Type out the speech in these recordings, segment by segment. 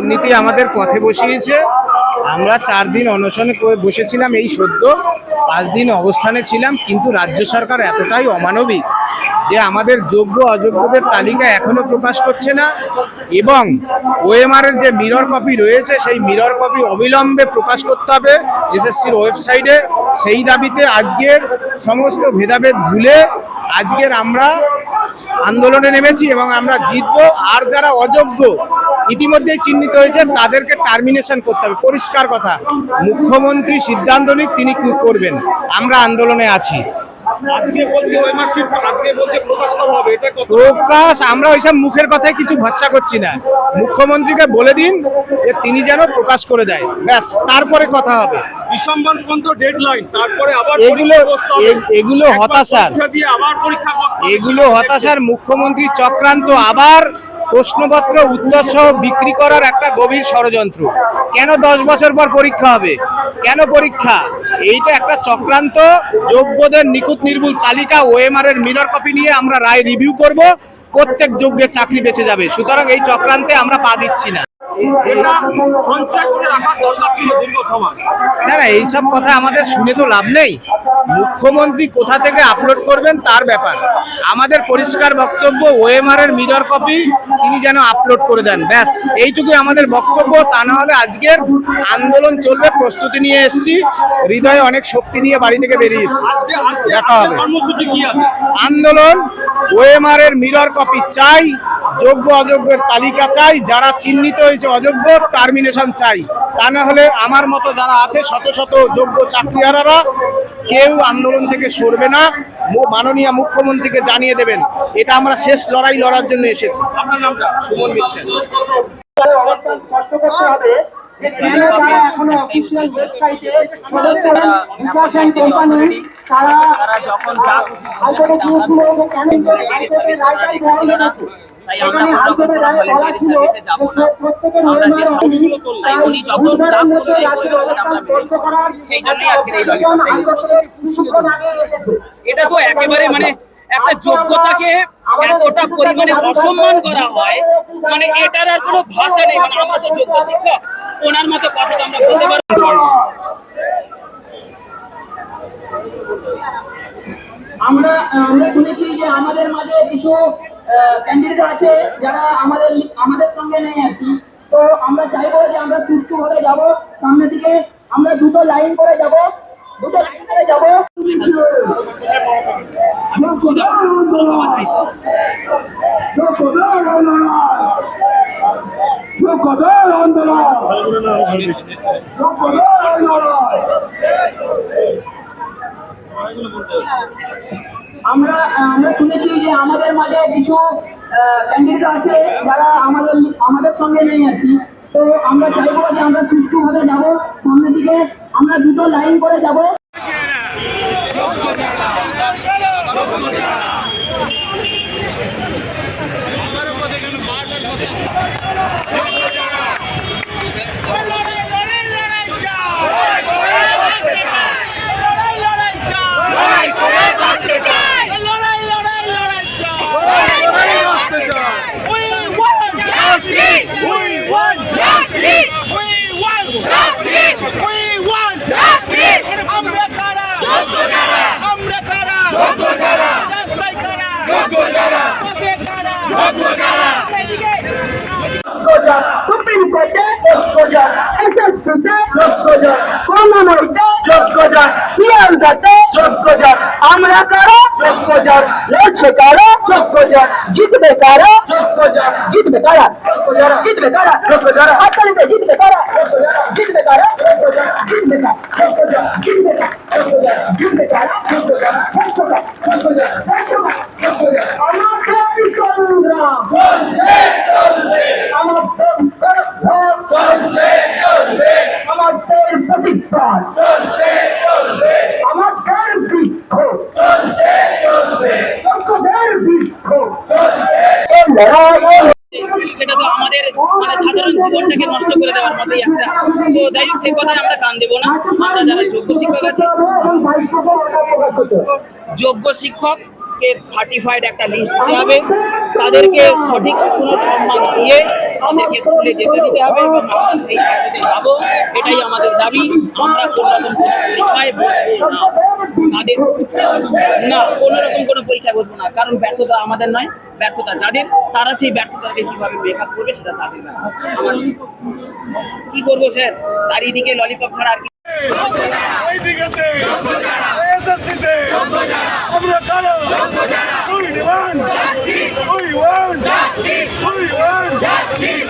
দুর্নীতি আমাদের পথে বসিয়েছে। আমরা চার দিন অনশনে বসেছিলাম এই সদ্য, পাঁচ দিন অবস্থানে ছিলাম, কিন্তু রাজ্য সরকার এতটাই অমানবিক যে আমাদের যোগ্য, অযোগ্যদের তালিকা এখনও প্রকাশ করছে না এবং ওএমআর এর যে মিরর কপি রয়েছে, সেই মিরর কপি অবিলম্বে প্রকাশ করতে হবে এসএসসির ওয়েবসাইটে। সেই দাবিতে আজকের সমস্ত ভেদাভেদ ভুলে আজকের আমরা আন্দোলনে নেমেছি এবং আমরা জিতবো। আর যারা অযোগ্য ইতিমধ্যেই চিহ্নিত হয়েছে তাদেরকে টার্মিনেশন করতে হবে। পরিষ্কার কথা মুখ্যমন্ত্রী সিদ্ধান্ত নিক তিনি কি করবেন। আমরা আন্দোলনে আছি। প্রকাশ আমরা ওইসব মুখের কথায় কিছু ভরসা করছি না। মুখ্যমন্ত্রীকে বলে দিন যে তিনি যেন প্রকাশ করে দেয়। ব্যাস তারপরে কথা হবে। ডিসেম্বর পর্যন্ত ডেডলাইন তারপরে আবার এগুলো এগুলো হতাশার। এগুলো হতাশার মুখ্যমন্ত্রী চক্রান্ত আবার প্রশ্নপত্র, উত্তর সহ বিক্রি করার একটা গভীর ষড়যন্ত্র। কেন দশ বছর পর পরীক্ষা হবে? কেন পরীক্ষা? এইটা একটা চক্রান্ত। যোগ্যদের নিখুঁত নির্ভুল তালিকা ওএমআর এর মিরর কপি নিয়ে আমরা রায় রিভিউ করব। প্রত্যেক যোগ্যের চাকরি বেঁচে যাবে। সুতরাং এই চক্রান্তে আমরা পা দিচ্ছি না। এটা সঞ্চয় করে রাখার দরকার ছিল দীর্ঘ সময়। না না এইসব কথা আমাদের শুনে তো লাভ নেই। মুখ্যমন্ত্রী কোথা থেকে আপলোড করবেন তার ব্যাপার। আমাদের পরিষ্কার বক্তব্য ওএমআর এর মিরর কপি তিনি যেন আপলোড করে দেন। ব্যাস এইটুকুই আমাদের বক্তব্য। তা না হলে আজকের আন্দোলন চলবে প্রস্তুতি নিয়ে এসেছি। হৃদয়ে অনেক শক্তি নিয়ে বাড়ি থেকে বেরিয়ে এসেছি। দেখা হবে। আন্দোলন ওএমআর এর মিরর কপি চাই। যোগ্য অযোগ্যের তালিকা চাই। যারা চিহ্নিত হয়েছে অযোগ্য টার্মিনেশন চাই। তা না হলে আমার মতো যারা আছে শত শত যোগ্য চাকরিহারারা কেউ আন্দোলন থেকে সরবে না। মাননীয় মুখ্যমন্ত্রীকে জানিয়ে দেবেন এটা আমরা শেষ লড়াই লড়ার জন্য এসেছি। আপনার নামটা? সুমন বিশ্বাস। করতে হবে তারা যখন যা খুশি তাই আমরা বলা সার্ভিসে যাব না। আমরা যে সবগুলো। উনি যখন আমরা সেই জন্যই আজকের এই। এটা তো একেবারে মানে একটা যোগ্যতাকে এতটা পরিমাণে অসম্মান করা হয় মানে এটার আর কোনো ভাষা নেই। মানে আমরা তো যোগ্য শিক্ষক ওনার মতো কথা তো আমরা বলতে পারব আমরা আমরা শুনেছি যে আমাদের মাঝে কিছু ক্যান্ডিডেট আছে যারা আমাদের আমাদের সঙ্গে নেই আর কি। তো আমরা চাইব যে আমরা সুষ্ঠুভাবে যাব সামনে দিকে। আমরা দুটো লাইন করে যাব। দুটো লাইন করে যাব। আমরা আমরা শুনেছি যে আমাদের মাঝে কিছু ক্যান্ডিডেট আছে যারা আমাদের আমাদের সঙ্গে নেই আর কি। তো আমরা চাইব যে আমরা সুষ্ঠুভাবে যাব, সামনের দিকে আমরা দুটো লাইন করে যাব। soldier. Something you can get supreme কোর্টে যোগ্যজন এসএসসিতে যোগ্যজন কমনওয়েলথে যোগ্যজন সিএমদাতে যোগ্যজন আমরা কারও যোগ্যজন লড়ছে কারও যোগ্যজন জিতবে কারও যোগ্যজন জিতবে কারা জিতবে কারা যোগ্যজন হাততালিতে জিতবে কারা জিতবে কারা জিতবে কারা জিতবে কারা জিতবে কারা আমাদের সংগ্রাম আমাদের সেটা তো আমাদের মানে সাধারণ জীবনটাকে নষ্ট করে দেওয়ার মতোই একটা। তো যাই হোক সেই কথায় আমরা কান দেবো না। আমরা যারা যোগ্য শিক্ষক আছি, যোগ্য শিক্ষক সার্টিফাইড একটা লিস্ট দিতে হবে। তাদেরকে সঠিক কোনো সম্মান দিয়ে তাদেরকে স্কুলে যেতে দিতে হবে এবং আমরা সেই দাবিতে যাব, এটাই আমাদের দাবি। আমরা কোনো রকম কোনো পরীক্ষায় বসবো না। তাদের না কোনো রকম কোনো পরীক্ষায় বসবো না। কারণ ব্যর্থতা আমাদের নয়, ব্যর্থতা যাদের, তারা সেই ব্যর্থতাকে কীভাবে মেকআপ করবে সেটা তাদের কি করব, স্যার? চারিদিকে ললিপপ ছাড়া আর কি আমরা Brasil!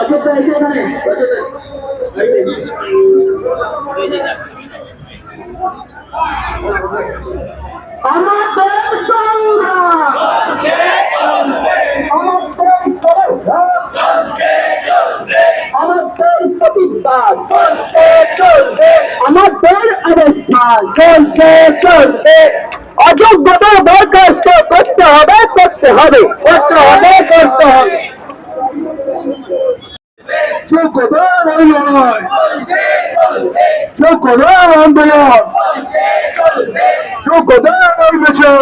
এসে এখানে রজত আমাদের আমাদের চলছে অবস্থান চলছে চলবে অযোগ্যতা বরখাস্ত করতে হবে করতে হবে করতে হবে করতে হবে। আন্দোলন যোগ্যতার আন্দোলন যোগ্যতার নির্বাচন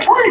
আমাদেরকে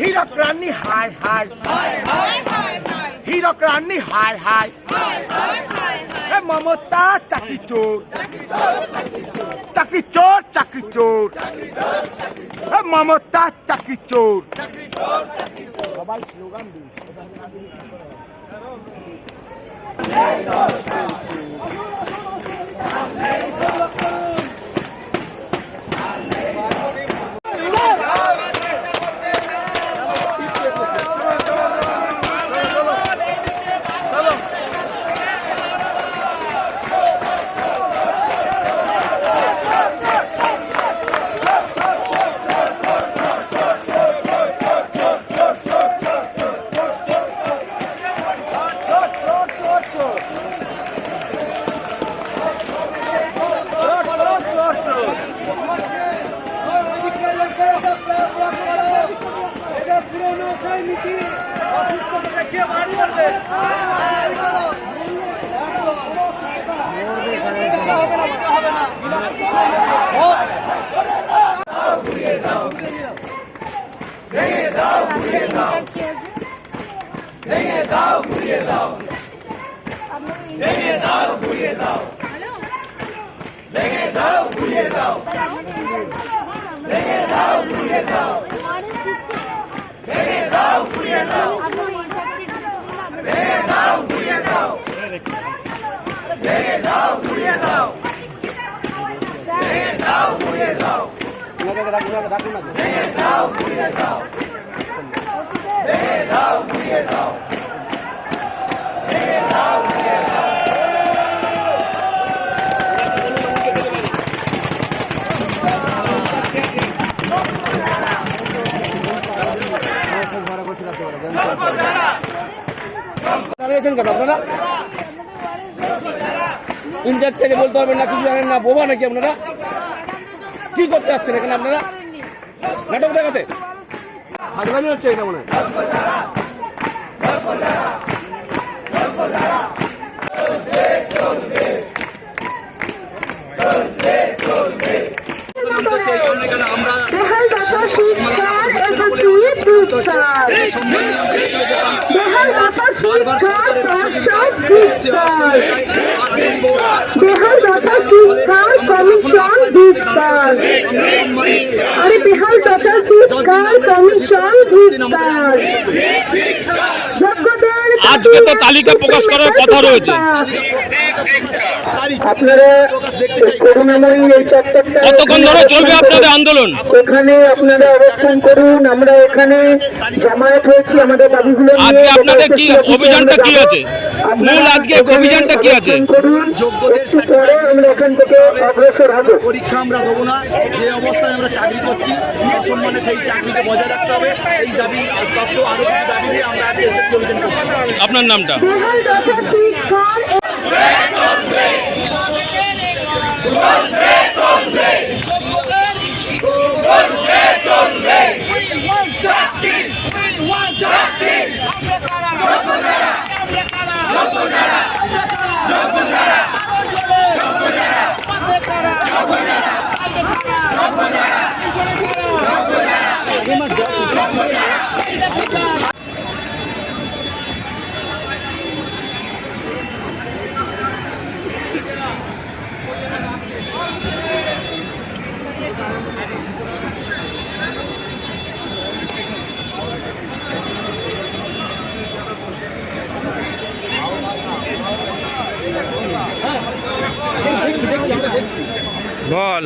হীরক রানী হাই হাই হীরক রানী হাই এ মমতা চাকরি চোর। চাকরি চোর চাকরি চোর। মমতা চাকরি চোর। সবাই স্লোগান দিন দাও ঘুরিয়ে দাও ভেঙে দাও ঘুরিয়ে দাও ভেঙে দাও ঘুরিয়ে দাও ভেঙে দাও ঘুরিয়ে দাও ভেঙে দাও ঘুরিয়ে দাও ভেঙে দাও ঘুরিয়ে দাও ভেঙে দাও ঘুরিয়ে দাও ভেঙে দাও ঘুরিয়ে দাও ভেঙে দাও ঘুরিয়ে দাও ভেঙে দাও ঘুরিয়ে দাও আপনারা? ইনচার্জ কাজে বলতে পারবেন না, কিছু জানেন না, বোবা নাকি আপনারা? কি করতে আসছেন এখানে আপনারা? নাটক দেখাতে? হাজলামি হচ্ছে এটা মনে হয়। বেহাল দশা শিক্ষার কমিশন বিস্তার যোগ্যদের আজকে তো তালিকা প্রকাশ করার কথা রয়েছে। কতক্ষণ ধরে চলবে আপনাদের আন্দোলন এখানে আপনারা অবস্থান করুন আমরা এখানে জামায়াত হয়েছি আমাদের দাবিগুলো নিয়ে আজকে আপনাদের কি অভিযানটা কি। আছে? আপনারা মূল আজকে অভিযানটা কি আছে? হব। পরীক্ষা আমরা দেবো না। যে অবস্থায় আমরা চাকরি করছি সসম্মানে সেই চাকরিকে বজায় রাখতে হবে। এই দাবি তৎসহ আরও কিছু দাবি নিয়ে আমরা আজকে এসএসসি অভিযান করছি। আপনার নামটা? বল।